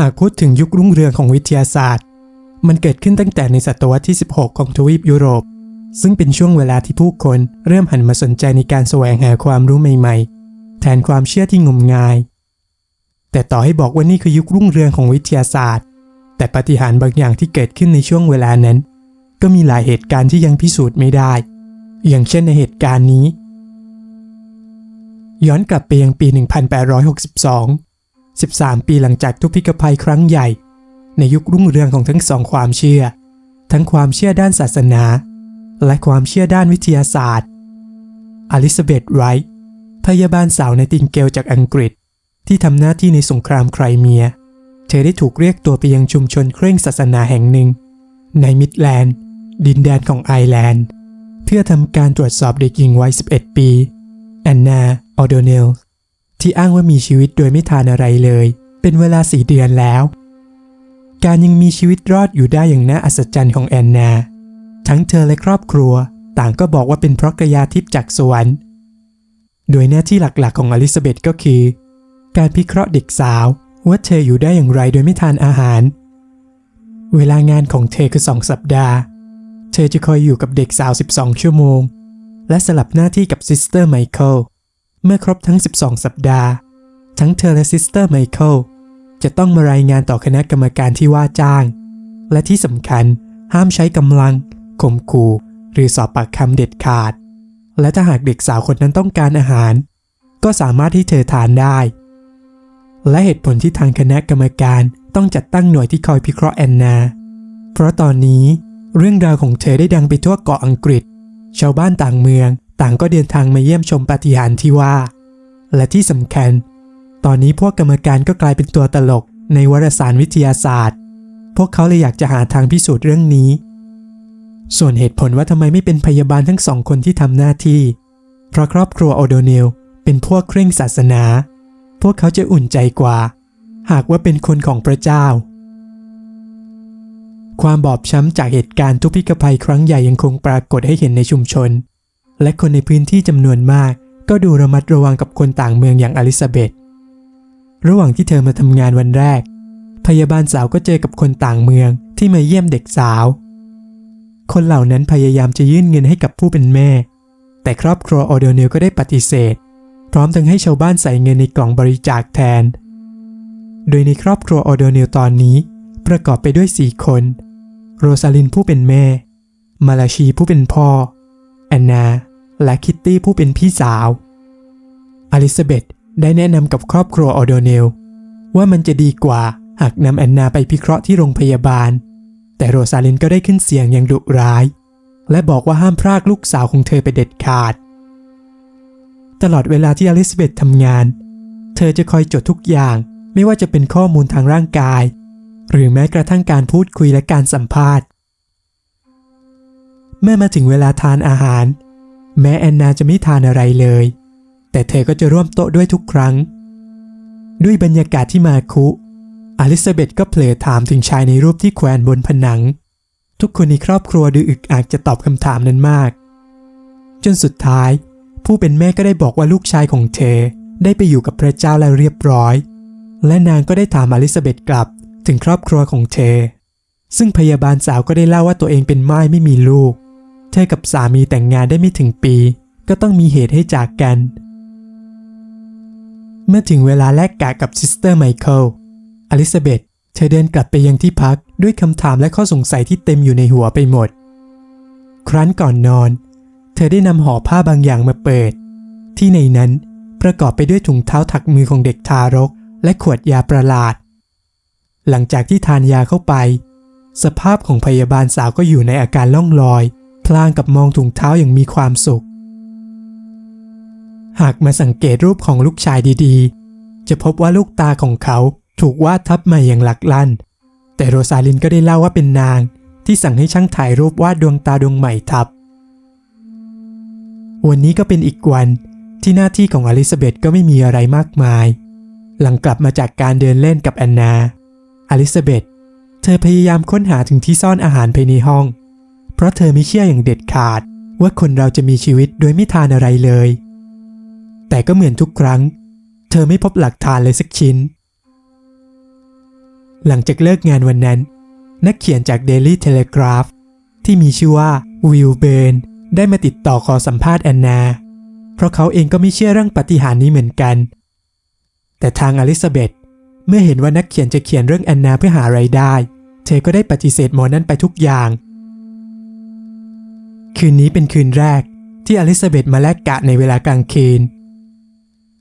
หากพูดถึงยุครุ่งเรืองของวิทยาศาสตร์ มันเกิดขึ้นตั้งแต่ในศตวรรษที่ 16 ของทวีปยุโรป ซึ่งเป็นช่วงเวลาที่ผู้คนเริ่มหันมาสนใจในการแสวงหาความรู้ใหม่ ๆ แทนความเชื่อที่งมงาย แต่ต่อให้บอกว่านี่คือยุครุ่งเรืองของวิทยาศาสตร์ แต่ปฏิหารบางอย่างที่เกิดขึ้นในช่วงเวลานั้น ก็มีหลายเหตุการณ์ที่ยังพิสูจน์ไม่ได้ อย่างเช่นในเหตุการณ์นี้ ย้อนกลับไปยังปี 1862 13 ปีหลังจากทุกพิกภัยครั้งใหญ่ ในยุครุ่งเรืองของทั้งสองความเชื่อ ทั้งความเชื่อด้านศาสนา และความเชื่อด้านวิทยาศาสตร์อลิซาเบธไรท์พยาบาลสาวในติงเกลจากอังกฤษ ที่ทำหน้าที่ในสงครามไครเมีย เธอได้ถูกเรียกตัวไปยังชุมชนเคร่งศาสนาแห่งหนึ่ง ในมิดแลนด์ ดินแดนของไอร์แลนด์ เพื่อทำการตรวจสอบเด็กหญิงวัย 11 ปี แอนนา ออโดเนล ที่อ้างว่ามีชีวิตโดยไม่ทานอะไรเลย เป็นเวลาสี่เดือนแล้ว การยังมีชีวิตรอดอยู่ได้อย่างน่าอัศจรรย์ของแอนนา ทั้งเธอและครอบครัว ต่างก็บอกว่าเป็นเพราะกระยาทิพย์จากสวรรค์ โดยหน้าที่หลักๆของอลิซาเบธก็คือ การพิเคราะห์เด็กสาวว่าเธออยู่ได้อย่างไรโดยไม่ทานอาหาร เวลางานของเธอคือสองสัปดาห์ เธอจะคอยอยู่กับเด็กสาว 12 ชั่วโมง และสลับหน้าที่กับซิสเตอร์ไมเคิล เมื่อครบทั้ง 12 สัปดาห์ ทั้งเธอและซิสเตอร์ไมเคิลจะต้องมารายงานต่อคณะกรรมการที่ว่าจ้าง และที่สำคัญห้ามใช้กำลังข่มขู่หรือสอบปากคำเด็ดขาด และถ้าหากเด็กสาวคนนั้นต้องการอาหาร ก็สามารถที่เธอทานได้ และเหตุผลที่ทางคณะกรรมการต้องจัดตั้งหน่วยที่คอยพิเคราะห์แอนนา เพราะตอนนี้เรื่องราวของเธอได้ดังไปทั่วเกาะอังกฤษ ชาวบ้านต่างเมือง ต่างก็เดินทางมาเยี่ยมชมปาฏิหาริย์ที่ว่า และที่สำคัญ ตอนนี้พวกกรรมการก็กลายเป็นตัวตลกในวารสารวิทยาศาสตร์ พวกเขาเลยอยากจะหาทางพิสูจน์เรื่องนี้ ส่วนเหตุผลว่าทำไมไม่เป็นพยาบาลทั้งสองคนที่ทำหน้าที่ เพราะครอบครัวโอโดเนลเป็นพวกเคร่งศาสนา พวกเขาจะอุ่นใจกว่า หากว่าเป็นคนของพระเจ้า ความบอบช้ำจากเหตุการณ์ทุพพิกภัยครั้งใหญ่ยังคงปรากฏให้เห็นในชุมชน และคนในพื้นที่จำนวนมาก ก็ดูระมัดระวังกับคนต่างเมืองอย่างอลิซาเบธระหว่างที่เธอมาทำงานวันแรก พยาบาลสาวก็เจอกับคนต่างเมืองที่มาเยี่ยมเด็กสาว คนเหล่านั้นพยายามจะยื่นเงินให้กับผู้เป็นแม่ แต่ครอบครัวโอโดเนลก็ได้ปฏิเสธ พร้อมทั้งให้ชาวบ้านใส่เงินในกล่องบริจาคแทน โดยในครอบครัวโอโดเนลตอนนี้ ประกอบไปด้วยสี่คน โรซาลินผู้เป็นแม่ มาลาชีผู้เป็นพ่อแอนนา และคิตตี้ผู้เป็นพี่สาว อลิซาเบธได้แนะนำกับครอบครัวโอโดเนล ว่ามันจะดีกว่าหากนำแอนนาไปพิเคราะห์ที่โรงพยาบาล แต่โรซาลินก็ได้ขึ้นเสียงอย่างดุร้าย และบอกว่าห้ามพรากลูกสาวของเธอไปเด็ดขาด ตลอดเวลาที่อลิซาเบธทำงาน เธอจะคอยจดทุกอย่างไม่ว่าจะเป็นข้อมูลทางร่างกาย หรือแม้กระทั่งการพูดคุยและการสัมภาษณ์ เมื่อมาถึงเวลาทานอาหาร แม้แอนนาจะไม่ทานอะไรเลย แต่เธอก็จะร่วมโต๊ะด้วยทุกครั้ง ด้วยบรรยากาศที่มาคุ อลิซาเบธก็เผลอถามถึงชายในรูปที่แขวนบนผนัง ทุกคนในครอบครัวดูอึกอักจะตอบคำถามนั้นมาก จนสุดท้าย ผู้เป็นแม่ก็ได้บอกว่าลูกชายของเธอได้ไปอยู่กับพระเจ้าแล้วเรียบร้อย และนางก็ได้ถามอลิซาเบธกลับถึงครอบครัวของเธอ ซึ่งพยาบาลสาวก็ได้เล่าว่าตัวเองเป็นไม่ายไม่มีลูก ธอกับสามีแต่งงานได้ไม่ถึงปี ก็ต้องมีเหตุให้จากกัน เมื่อถึงเวลาแลกกะกับซิสเตอร์ไมเคิลอลิซาเบธเธอเดินกลับไปยังที่พักด้วยคำถามและข้อสงสัยที่เต็มอยู่ในหัวไปหมด ครั้นก่อนนอน เธอได้นำห่อผ้าบางอย่างมาเปิด ที่ในนั้นประกอบไปด้วยถุงเท้าถักมือของเด็กทารก และขวดยาประหลาด หลังจากที่ทานยาเข้าไป สภาพของพยาบาลสาวก็อยู่ในอาการล่องลอย พลางกับมองถุงเท้าอย่างมีความสุข หากมาสังเกตรูปของลูกชายดีๆ จะพบว่าลูกตาของเขาถูกวาดทับมาอย่างหลักลั่น แต่โรซาลินก็ได้เล่าว่าเป็นนาง ที่สั่งให้ช่างถ่ายรูปวาดดวงตาดวงใหม่ทับ วันนี้ก็เป็นอีกวันที่หน้าที่ของอลิซาเบธก็ไม่มีอะไรมากมาย หลังกลับมาจากการเดินเล่นกับแอนนา อลิซาเบธเธอพยายามค้นหาถึงที่ซ่อนอาหารภายในห้อง เพราะเธอไม่เชื่ออย่างเด็ดขาดว่าคนเราจะมีชีวิตโดยไม่ทานอะไรเลย แต่ก็เหมือนทุกครั้ง เธอไม่พบหลักฐานเลยสักชิ้น หลังจากเลิกงานวันนั้น นักเขียนจาก Daily Telegraph ที่มีชื่อว่าวิลเบนได้มาติดต่อขอสัมภาษณ์แอนนา เพราะเขาเองก็ไม่เชื่อเรื่องปฏิหารนี้เหมือนกัน แต่ทางอลิซาเบธเมื่อเห็นว่านักเขียนจะเขียนเรื่องแอนนาเพื่อหาไรายได้ เธอก็ได้ปฏิเสธหมอนั้นไปทุกอย่าง คืนนี้เป็นคืนแรกที่อลิซาเบธมาแลกกะในเวลากลางคืน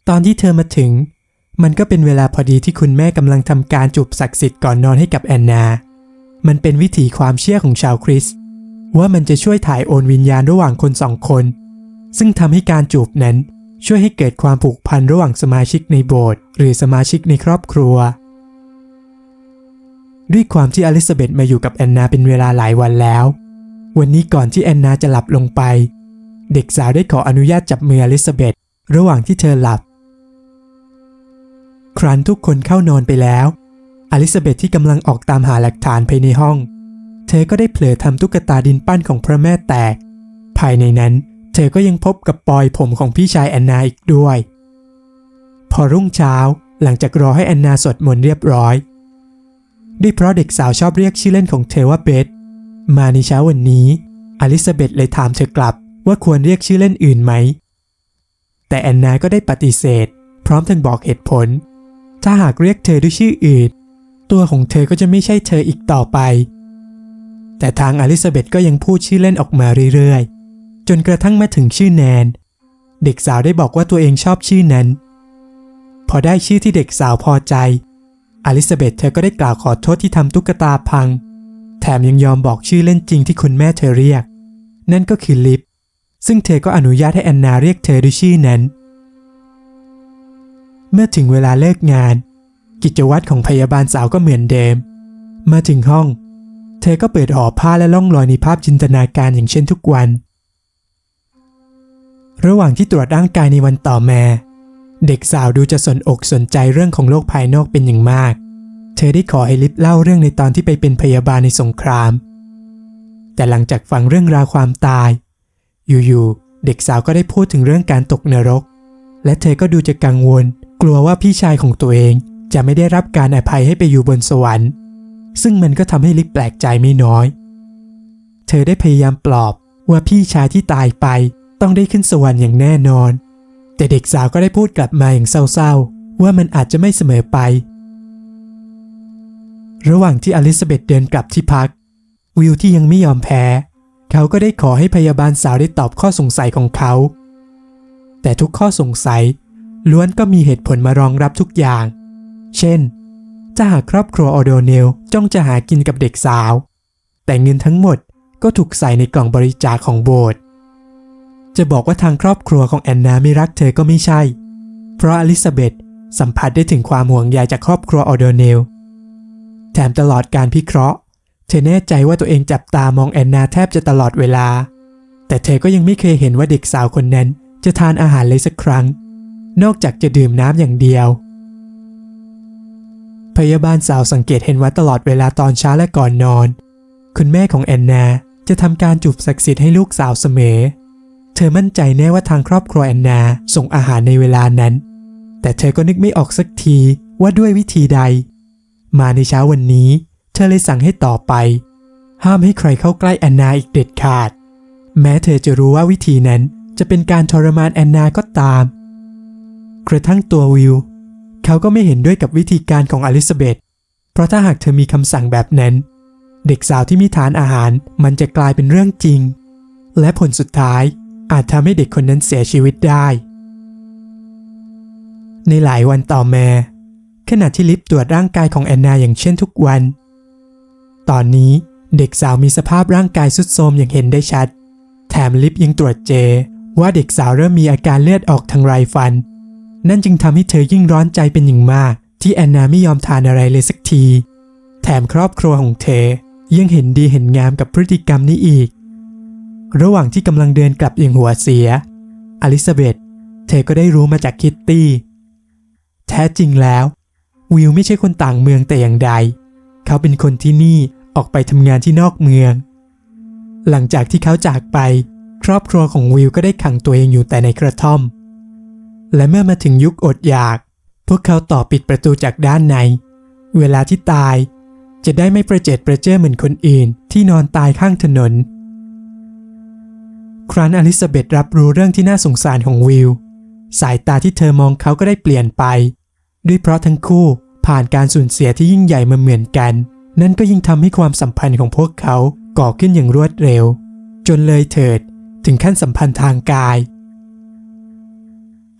ตอนที่เธอมาถึง มันก็เป็นเวลาพอดีที่คุณแม่กำลังทำการจูบศักดิ์สิทธิ์ก่อนนอนให้กับแอนนา มันเป็นวิถีความเชื่อของชาวคริสต์ว่ามันจะช่วยถ่ายโอนวิญญาณระหว่างคนสองคน ซึ่งทำให้การจูบนั้นช่วยให้เกิดความผูกพันระหว่างสมาชิกในโบสถ์หรือสมาชิกในครอบครัว ด้วยความที่อลิซาเบธมาอยู่กับแอนนาเป็นเวลาหลายวันแล้ว วันนี้ก่อนที่แอนนาจะหลับลงไป เด็กสาวได้ขออนุญาตจับมืออลิซาเบธระหว่างที่เธอหลับ ครั้นทุกคนเข้านอนไปแล้ว อลิซาเบธที่กำลังออกตามหาหลักฐานภายในห้อง เธอก็ได้เผลอทำตุ๊กตาดินปั้นของพระแม่แตก ภายในนั้น เธอก็ยังพบกับปลอยผมของพี่ชายแอนนาอีกด้วย พอรุ่งเช้าหลังจากรอให้แอนนาสวดมนต์เรียบร้อยด้วยเพราะเด็กสาวชอบเรียกชื่อเล่นของเธอว่าเบธ มาในเช้าวันนี้ อลิซาเบธเลยถามเธอกลับว่าควรเรียกชื่อเล่นอื่นไหม แต่แอนนาก็ได้ปฏิเสธ พร้อมทั้งบอกเหตุผล ถ้าหากเรียกเธอด้วยชื่ออื่น ตัวของเธอก็จะไม่ใช่เธออีกต่อไป แต่ทางอลิซาเบธก็ยังพูดชื่อเล่นออกมาเรื่อยๆ จนกระทั่งมาถึงชื่อแนน เด็กสาวได้บอกว่าตัวเองชอบชื่อนั้น พอได้ชื่อที่เด็กสาวพอใจ อลิซาเบธเธอก็ได้กล่าวขอโทษที่ทำตุ๊กตาพัง แถมยังยอมบอกชื่อเล่นจริงที่คุณแม่เธอเรียก นั่นก็คือลิฟซึ่งเธอก็อนุญาตให้แอนนาเรียกเธอด้วยชื่อนั้น เมื่อถึงเวลาเลิกงาน กิจวัตรของพยาบาลสาวก็เหมือนเดิม มาถึงห้อง เธอก็เปิดห่อผ้าและล่องลอยในภาพจินตนาการอย่างเช่นทุกวัน ระหว่างที่ตรวจร่างกายในวันต่อมา เด็กสาวดูจะสนอกสนใจเรื่องของโลกภายนอกเป็นอย่างมาก เธอได้ขอให้ลิฟเล่าเรื่องในตอนที่ไปเป็นพยาบาลในสงคราม แต่หลังจากฟังเรื่องราวความตาย อยู่ๆ เด็กสาวก็ได้พูดถึงเรื่องการตกนรก และเธอก็ดูจะกังวล กลัวว่าพี่ชายของตัวเองจะไม่ได้รับการอภัยให้ไปอยู่บนสวรรค์ ซึ่งมันก็ทำให้ลิฟแปลกใจไม่น้อย เธอได้พยายามปลอบว่าพี่ชายที่ตายไปต้องได้ขึ้นสวรรค์อย่างแน่นอน แต่เด็กสาวก็ได้พูดกลับมาอย่างเศร้าๆ ว่ามันอาจจะไม่เสมอไป ระหว่างที่อลิซาเบธเดินกลับที่พัก วิวที่ยังไม่ยอมแพ้ เขาก็ได้ขอให้พยาบาลสาวได้ตอบข้อสงสัยของเขา แต่ทุกข้อสงสัย ล้วนก็มีเหตุผลมารองรับทุกอย่าง เช่นถ้าหากครอบครัวออโดเนลจ้องจะหากินกับเด็กสาว แต่เงินทั้งหมดก็ถูกใส่ในกล่องบริจาคของโบสถ์จะบอกว่าทางครอบครัวของแอนนาไม่รักเธอก็ไม่ใช่ เพราะอลิซาเบธสัมผัสได้ถึงความห่วงใยจากครอบครัวออโดเนล แถมตลอดการพิเคราะห์ เธอแน่ใจว่าตัวเองจับตามองแอนนาแทบจะตลอดเวลา แต่เธอก็ยังไม่เคยเห็นว่าเด็กสาวคนนั้น จะทานอาหารเลยสักครั้ง นอกจากจะดื่มน้ำอย่างเดียว พยาบาลสาวสังเกตเห็นว่าตลอดเวลาตอนเช้าและก่อนนอน คุณแม่ของแอนนาจะทำการจูบศักดิ์สิทธิ์ให้ลูกสาวเสมอ เธอมั่นใจแน่ว่าทางครอบครัวแอนนาส่งอาหารในเวลานั้น แต่เธอก็นึกไม่ออกสักทีว่าด้วยวิธีใด มาในเช้าวันนี้ เธอเลยสั่งให้ต่อไป ห้ามให้ใครเข้าใกล้แอนนาอีกเด็ดขาด แม้เธอจะรู้ว่าวิธีนั้นจะเป็นการทรมานแอนนาก็ตาม กระทั่งตัววิวเขาก็ไม่เห็นด้วยกับวิธีการของอลิซาเบธเพราะถ้าหากเธอมีคำสั่งแบบนั้น เด็กสาวที่มีทานอาหารมันจะกลายเป็นเรื่องจริง และผลสุดท้ายอาจทำให้เด็กคนนั้นเสียชีวิตได้ ในหลายวันต่อมา ขณะที่ลิฟตรวจร่างกายของแอนนาอย่างเช่นทุกวัน ตอนนี้เด็กสาวมีสภาพร่างกายสุดโทรมอย่างเห็นได้ชัด แถมลิฟยังตรวจเจ ว่าเด็กสาวเริ่มมีอาการเลือดออกทางไรฟัน นั่นจึงทำให้เธอยิ่งร้อนใจเป็นอย่างมาก ที่แอนนาไม่ยอมทานอะไรเลยสักที แถมครอบครัวของเธอยังเห็นดีเห็นงามกับพฤติกรรมนี้อีก ระหว่างที่กำลังเดินกลับอย่างหัวเสีย อลิซาเบธเธอก็ได้รู้มาจากคิตตี้ แท้จริงแล้ว วิวไม่ใช่คนต่างเมืองแต่อย่างใด เขาเป็นคนที่นี่ออกไปทำงานที่นอกเมือง หลังจากที่เขาจากไป ครอบครัวของวิวก็ได้ขังตัวเองอยู่แต่ในกระท่อม และเมื่อมาถึงยุคอดอยาก พวกเขาต่อปิดประตูจากด้านใน เวลาที่ตาย จะได้ไม่ประเจิดประเจ้อเหมือนคนอื่นที่นอนตายข้างถนน ครั้นอลิซาเบธรับรู้เรื่องที่น่าสงสารของวิลสายตาที่เธอมองเขาก็ได้เปลี่ยนไป ด้วยเพราะทั้งคู่ผ่านการสูญเสียที่ยิ่งใหญ่มาเหมือนกัน นั่นก็ยิ่งทำให้ความสัมพันธ์ของพวกเขาก่อขึ้นอย่างรวดเร็ว จนเลยเถิดถึงขั้นสัมพันธ์ทางกาย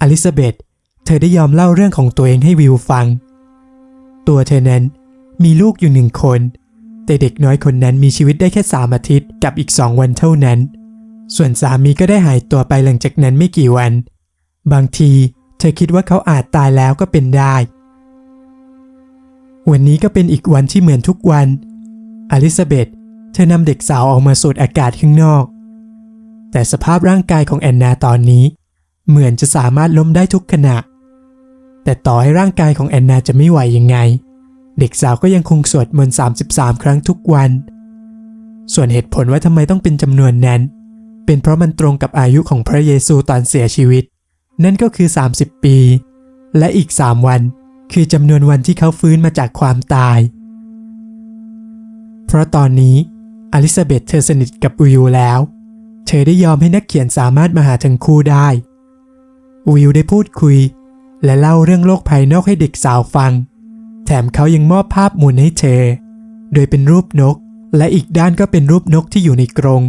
อลิซาเบธเธอได้ยอมเล่าเรื่องของตัวเองให้วิวฟัง ตัวเธอนั้นมีลูกอยู่หนึ่งคน แต่เด็กน้อยคนนั้นมีชีวิตได้แค่สามอาทิตย์กับอีกสองวันเท่านั้น ส่วนสามีก็ได้หายตัวไปหลังจากนั้นไม่กี่วัน บางที เธอคิดว่าเขาอาจตายแล้วก็เป็นได้ วันนี้ก็เป็นอีกวันที่เหมือนทุกวัน อลิซาเบธเธอนำเด็กสาวออกมาสูดอากาศข้างนอก แต่สภาพร่างกายของแอนนาตอนนี้ เหมือนจะสามารถล้มได้ทุกขณะ แต่ต่อให้ร่างกายของแอนนาจะไม่ไหวยังไง เด็กสาวก็ยังคงสวดมนต์33 ครั้งทุกวัน ส่วนเหตุผลว่าทำไมต้องเป็นจำนวนนั้น เป็นเพราะมันตรงกับอายุของพระเยซูตอนเสียชีวิต นั่นก็คือ 30 ปี และอีก 3 วัน คือจำนวนวันที่เขาฟื้นมาจากความตาย เพราะตอนนี้อลิซาเบธเธอสนิทกับวิวแล้ว เธอได้ยอมให้นักเขียนสามารถมาหาทั้งคู่ได้ วิวได้พูดคุย และเล่าเรื่องโลกภายนอกให้เด็กสาวฟัง แถมเขายังมอบภาพหมุนให้เธอ โดยเป็นรูปนก และอีกด้านก็เป็นรูปนกที่อยู่ในกรง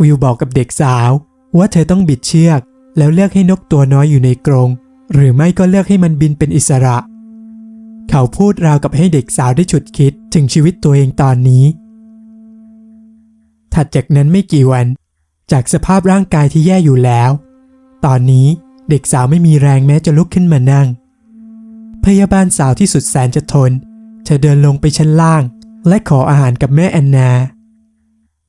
วิวบอกกับเด็กสาวว่าเธอต้องบิดเชือก แล้วเลือกให้นกตัวน้อยอยู่ในกรง หรือไม่ก็เลือกให้มันบินเป็นอิสระ เขาพูดราวกับให้เด็กสาวได้ฉุดคิดถึงชีวิตตัวเองตอนนี้ ถัดจากนั้นไม่กี่วัน จากสภาพร่างกายที่แย่อยู่แล้ว ตอนนี้เด็กสาวไม่มีแรงแม้จะลุกขึ้นมานั่ง พยาบาลสาวที่สุดแสนจะทน เธอเดินลงไปชั้นล่าง และขออาหารกับแม่แอนนา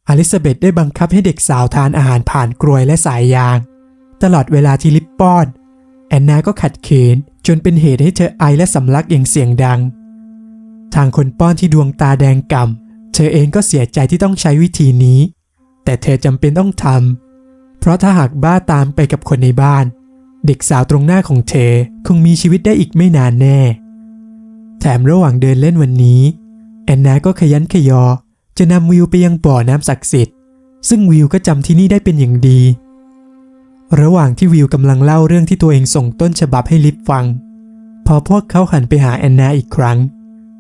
อลิซาเบธได้บังคับให้เด็กสาวทานอาหารผ่านกรวยและสายยาง ตลอดเวลาที่ลิปป้อน แอนนาก็ขัดขืนจนเป็นเหตุให้เธอไอและสำลักอย่างเสียงดัง ทางคนป้อนที่ดวงตาแดงก่ำเธอเองก็เสียใจที่ต้องใช้วิธีนี้ แต่เธอจำเป็นต้องทำเพราะถ้าหากบ้าตามไปกับคนในบ้าน เด็กสาวตรงหน้าของเธอคงมีชีวิตได้อีกไม่นานแน่ แถมระหว่างเดินเล่นวันนี้ แอนนาก็ขยันขยอ จะนำวิวไปยังบ่อน้ำศักดิ์สิทธิ์ซึ่งวิวก็จำที่นี่ได้เป็นอย่างดี ระหว่างที่วิวกำลังเล่าเรื่องที่ตัวเองส่งต้นฉบับให้ลิฟฟัง พอพวกเขาหันไปหาแอนนาอีกครั้ง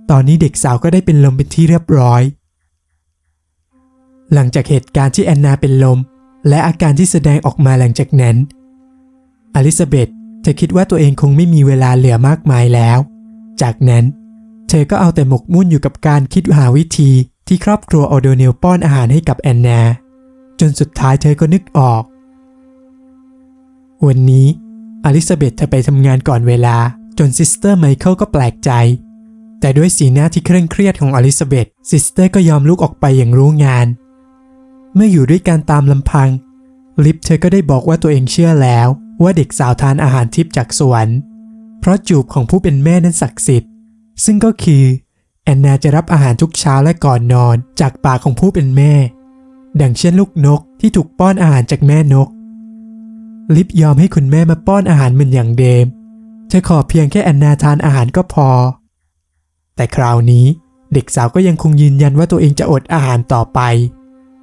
ตอนนี้เด็กสาวก็ได้เป็นลมเป็นที่เรียบร้อย หลังจากเหตุการณ์ที่แอนนาเป็นลม และอาการที่แสดงออกมาหลังจากนั้น อลิซาเบธเธอคิดว่าตัวเองคงไม่มีเวลาเหลือมากมายแล้ว จากนั้น เธอก็เอาแต่หมกมุ่นอยู่กับการคิดหาวิธีที่ครอบครัวโอโดเนลป้อนอาหารให้กับแอนนา จนสุดท้ายเธอก็นึกออก วันนี้อลิซาเบธเธอไปทำงานก่อนเวลา จนซิสเตอร์ไมเคิลก็แปลกใจ แต่ด้วยสีหน้าที่เคร่งเครียดของอลิซาเบธซิสเตอร์ก็ยอมลุกออกไปอย่างรู้งาน เมื่ออยู่ด้วยกันตามลำพัง ลิฟเธอก็ได้บอกว่าตัวเองเชื่อแล้วว่าเด็กสาวทานอาหารทิพจากสวรรค์เพราะจูบของผู้เป็นแม่นั้นศักดิ์สิทธิ์ ซึ่งก็คือแอนนาจะรับอาหารทุกเช้าและก่อนนอนจากปากของผู้เป็นแม่ ดังเช่นลูกนกที่ถูกป้อนอาหารจากแม่นก ลิฟยอมให้คุณแม่มาป้อนอาหารเหมือนอย่างเดิมเธอขอเพียงแค่อนนาทานอาหารก็พอ แต่คราวนี้เด็กสาวก็ยังคงยืนยันว่าตัวเองจะอดอาหารต่อไป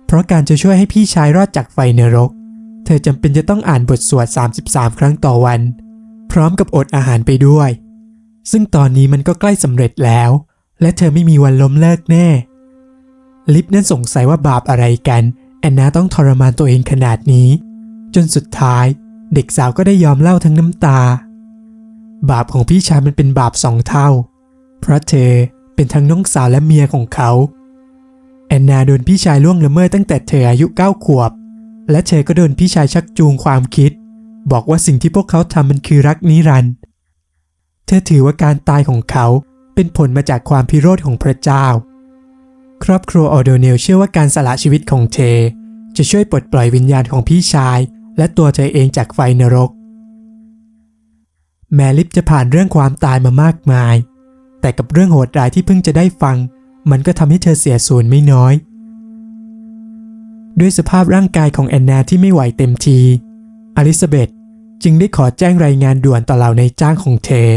เพราะการจะช่วยให้พี่ชายรอดจากไฟนรก เธอจำเป็นจะต้องอ่านบทสวด 33 ครั้งต่อวัน พร้อมกับอดอาหารไปด้วย ซึ่งตอนนี้มันก็ใกล้สำเร็จแล้ว และเธอไม่มีวันล้มเลิกแน่ ลิฟนั้นสงสัยว่าบาปอะไรกัน แอนนาต้องทรมานตัวเองขนาดนี้ จนสุดท้ายเด็กสาวก็ได้ยอมเล่าทั้งน้ำตา บาปของพี่ชายมันเป็นบาปสองเท่า เพราะเธอเป็นทั้งน้องสาวและเมียของเขา แอนนาโดนพี่ชายล่วงละเมิดตั้งแต่เธออายุเก้าขวบ และเธอก็โดนพี่ชายชักจูงความคิด บอกว่าสิ่งที่พวกเขาทำมันคือรักนิรันด์เธอถือว่าการตายของเขาเป็นผลมาจากความพิโรธของพระเจ้า ครอบครัวออโดเนลเชื่อว่าการสละชีวิตของเธอจะช่วยปลดปล่อยวิญญาณของพี่ชาย และตัวเธอเองจากไฟนรก แมลิฟจะผ่านเรื่องความตายมามากมาย แต่กับเรื่องโหดร้ายที่เพิ่งจะได้ฟัง มันก็ทำให้เธอเสียสูญไม่น้อย ด้วยสภาพร่างกายของแอนนาที่ไม่ไหวเต็มทีอลิซาเบธจึงได้ขอแจ้งรายงานด่วนต่อเหล่าในจ้างของเธอ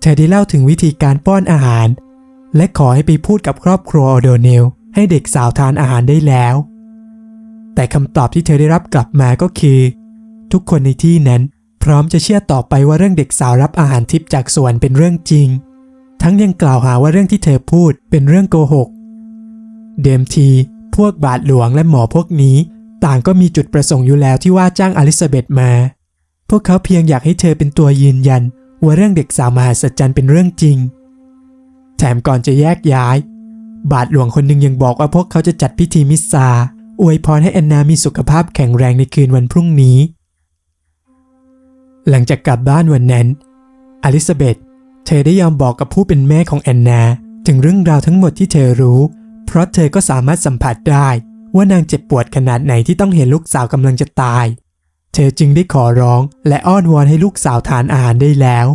เธอได้เล่าถึงวิธีการป้อนอาหาร และขอให้ไปพูดกับครอบครัวโอโดเนลให้เด็กสาวทานอาหารได้แล้ว แต่คำตอบที่เธอได้รับกลับมาก็คือ ทุกคนในที่นั้นพร้อมจะเชื่อต่อไปว่าเรื่องเด็กสาวรับอาหารทิพย์จากสวรรค์เป็นเรื่องจริง ทั้งยังกล่าวหาว่าเรื่องที่เธอพูดเป็นเรื่องโกหก เดิมที พวกบาทหลวงและหมอพวกนี้ ต่างก็มีจุดประสงค์อยู่แล้วที่ว่าจ้างอลิซาเบธมา พวกเขาเพียงอยากให้เธอเป็นตัวยืนยัน ว่าเรื่องเด็กสาวมหัศจรรย์เป็นเรื่องจริง แถมก่อนจะแยกย้าย บาทหลวงคนหนึ่งยังบอกว่าพวกเขาจะจัดพิธีมิสซา อวยพรให้แอนนามีสุขภาพแข็งแรงในคืนวันพรุ่งนี้ หลังจากกลับบ้านวันนั้น อลิซาเบธเธอได้ยอมบอกกับผู้เป็นแม่ของแอนนา ถึงเรื่องราวทั้งหมดที่เธอรู้ เพราะเธอก็สามารถสัมผัสได้ว่านางเจ็บปวดขนาดไหนที่ต้องเห็นลูกสาวกำลังจะตาย เธอจึงได้ขอร้องและอ้อนวอนให้ลูกสาวทานอาหารได้แล้ว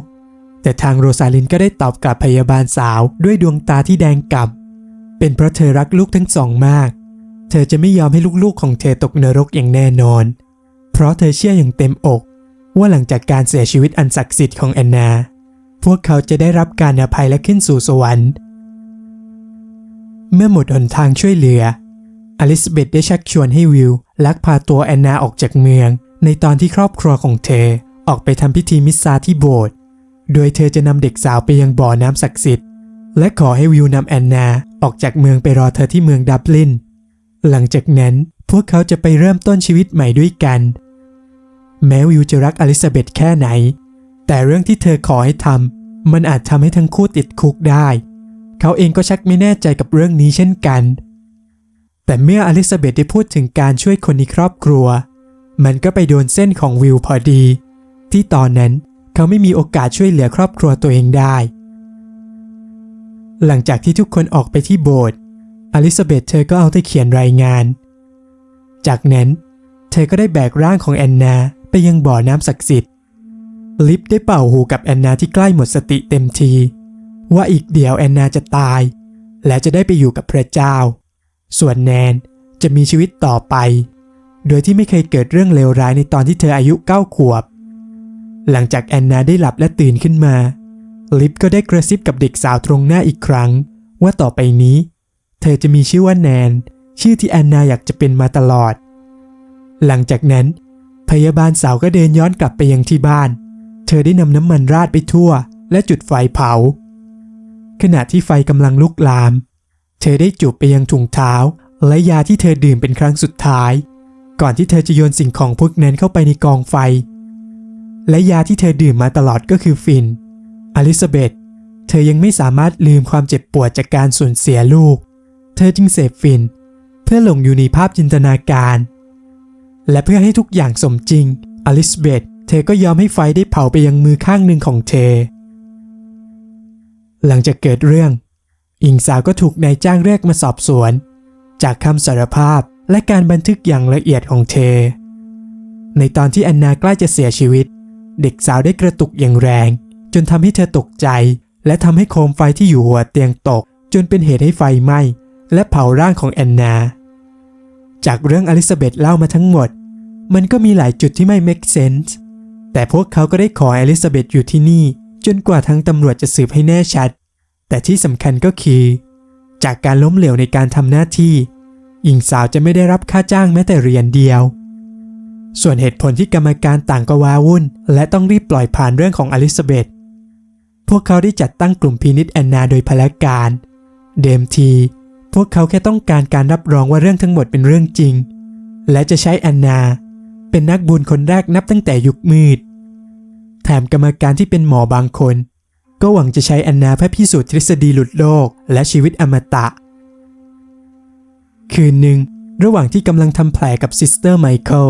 แต่ทางโรซาลินก็ได้ตอบกลับพยาบาลสาวด้วยดวงตาที่แดงกำ่ำเป็นเพราะเธอรักลูกทั้งสองมาก เธอจะไม่ยอมให้ลูกๆของเธอตกนรกอย่างแน่นอน เพราะเธอเชื่ออย่างเต็มอก ว่าหลังจากการเสียชีวิตอันศักดิ์สิทธิ์ของแอนนา พวกเขาจะได้รับการอภัยและขึ้นสู่สวรรค์ เมื่อหมดหนทางช่วยเหลือ อลิซาเบธได้ชักชวนให้วิลลักพาตัวแอนนาออกจากเมือง ในตอนที่ครอบครัวของเธอออกไปทำพิธีมิสซาที่โบสถ์ โดยเธอจะนำเด็กสาวไปยังบ่อน้ำศักดิ์สิทธิ์ และขอให้วิวนำแอนนาออกจากเมืองไปรอเธอที่เมืองดับลิน หลังจากนั้นพวกเขาจะไปเริ่มต้นชีวิตใหม่ด้วยกัน แม้วิวจะรักอลิซาเบธแค่ไหน แต่เรื่องที่เธอขอให้ทำมันอาจทำให้ทั้งคู่ติดคุกได้ เขาเองก็ชักไม่แน่ใจกับเรื่องนี้เช่นกัน แต่เมื่ออลิซาเบธได้พูดถึงการช่วยคนในครอบครัว มันก็ไปโดนเส้นของวิวพอดี ที่ตอนนั้นเขาไม่มีโอกาสช่วยเหลือครอบครัวตัวเองได้ หลังจากที่ทุกคนออกไปที่โบสถ์ อลิซาเบธเธอก็เอาแต่เขียนรายงาน จากนั้น เธอก็ได้แบกร่างของแอนนาไปยังบ่อน้ำศักดิ์สิทธิ์ ลิฟได้เป่าหูกับแอนนาที่ใกล้หมดสติเต็มที ว่าอีกเดี๋ยวแอนนาจะตาย และจะได้ไปอยู่กับพระเจ้า ส่วนแนนจะมีชีวิตต่อไป โดยที่ไม่เคยเกิดเรื่องเลวร้ายในตอนที่เธออายุเก้าขวบ หลังจากแอนนาได้หลับและตื่นขึ้นมา ลิฟก็ได้กระซิบกับเด็กสาวตรงหน้าอีกครั้ง ว่าต่อไปนี้ เธอจะมีชื่อว่าแนน ชื่อที่แอนนาอยากจะเป็นมาตลอด หลังจากนั้น พยาบาลสาวก็เดินย้อนกลับไปยังที่บ้าน เธอได้นำน้ำมันราดไปทั่ว และจุดไฟเผา ขณะที่ไฟกำลังลุกลาม เธอได้จูบไปยังถุงเท้า และยาที่เธอดื่มเป็นครั้งสุดท้าย ก่อนที่เธอจะโยนสิ่งของพวกนั้นเข้าไปในกองไฟ และยาที่เธอดื่มมาตลอดก็คือฟินอลิซาเบธเธอยังไม่สามารถลืมความเจ็บปวดจากการสูญเสียลูก เธอจึงเสพฟิน เพื่อหลงอยู่ในภาพจินตนาการ และเพื่อให้ทุกอย่างสมจริง อลิซเบธเธอก็ยอมให้ไฟได้เผาไปยังมือข้างหนึ่งของเธอ หลังจากเกิดเรื่องอิงสาวก็ถูกนายจ้างเรียกมาสอบสวน จากคำสารภาพและการบันทึกอย่างละเอียดของเธอ ในตอนที่แอนนาใกล้จะเสียชีวิต เด็กสาวได้กระตุกอย่างแรง จนทำให้เธอตกใจ และทำให้โคมไฟที่อยู่หัวเตียงตก จนเป็นเหตุให้ไฟไหม้ และเผาร่างของแอนนา จากเรื่องอลิซาเบธเล่ามาทั้งหมด มันก็มีหลายจุดที่ไม่ make sense แต่พวกเขาก็ได้ขออลิซาเบธอยู่ที่นี่ จนกว่าทั้งตำรวจจะสืบให้แน่ชัด แต่ที่สำคัญก็คือ จากการล้มเหลวในการทำหน้าที่หญิงสาวจะไม่ได้รับค่าจ้างแม้แต่เหรียญเดียว ส่วนเหตุผลที่กรรมการต่างก็ว้าวุ่น และต้องรีบปล่อยผ่านเรื่องของอลิซาเบธพวกเขาได้จัดตั้งกลุ่มพินิษแอนนาโดยพละการ เดมที พวกเขาแค่ต้องการการรับรองว่าเรื่องทั้งหมดเป็นเรื่องจริง และจะใช้แอนนา เป็นนักบุญคนแรกนับตั้งแต่ยุคมืด แถมกรรมการที่เป็นหมอบางคน ก็หวังจะใช้แอนนาเพื่อพิสูจน์ทฤษฎีหลุดโลกและชีวิตอมตะ คืนหนึ่ง ระหว่างที่กำลังทำแผลกับซิสเตอร์ไมเคิล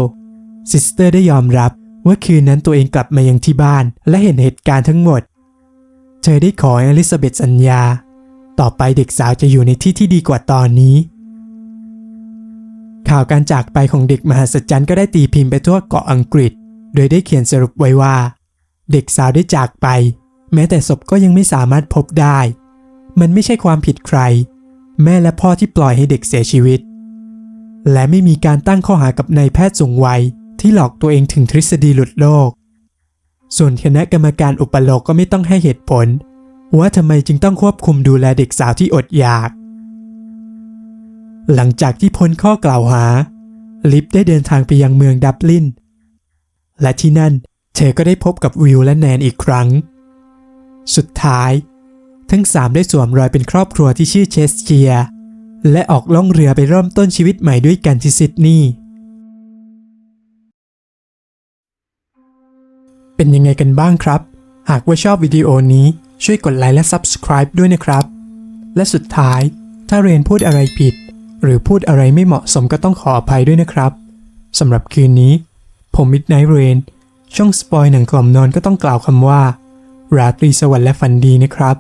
ซิสเตอร์ได้ยอมรับว่าคืนนั้นตัวเองกลับมายังที่บ้านและเห็นเหตุการณ์ทั้งหมด เธอได้ขออลิซาเบธสัญญา ต่อไปเด็กสาวจะอยู่ในที่ที่ดีกว่าตอนนี้ ข่าวการจากไปของเด็กมหัศจรรย์ก็ได้ตีพิมพ์ไปทั่วเกาะอังกฤษ โดยได้เขียนสรุปไว้ว่า เด็กสาวได้จากไป แม้แต่ศพก็ยังไม่สามารถพบได้ มันไม่ใช่ความผิดใคร แม่และพ่อที่ปล่อยให้เด็กเสียชีวิต และไม่มีการตั้งข้อหากับนายแพทย์สูงวัยที่หลอกตัวเองถึงทฤษฎีหลุดโลก ส่วนคณะกรรมการอุปโลกก็ไม่ต้องให้เหตุผล ว่าทำไมจึงต้องควบคุมดูแลเด็กสาวที่อดอยาก หลังจากที่พ้นข้อกล่าวหา ลิฟได้เดินทางไปยังเมืองดับลิน และที่นั่นเธอก็ได้พบกับวิวและแนนอีกครั้ง สุดท้าย ทั้งสามได้สวมรอยเป็นครอบครัวที่ชื่อเชสเชีย และออกล่องเรือไปเริ่มต้นชีวิตใหม่ด้วยกันที่ซิดนีย์เป็นยังไงกันบ้างครับ หากว่าชอบวิดีโอนี้ ช่วยกดไลค์และ Subscribe ด้วยนะครับ และสุดท้าย ถ้าเรียนพูดอะไรผิด หรือพูดอะไรไม่เหมาะสมก็ต้องขออภัยด้วยนะครับสำหรับคืนนี้ ผม Midnight Rain ช่องสปอยหนังกล่อมนอนก็ต้องกล่าวคำว่า ราตรีสวัสดิ์และฝันดีนะครับ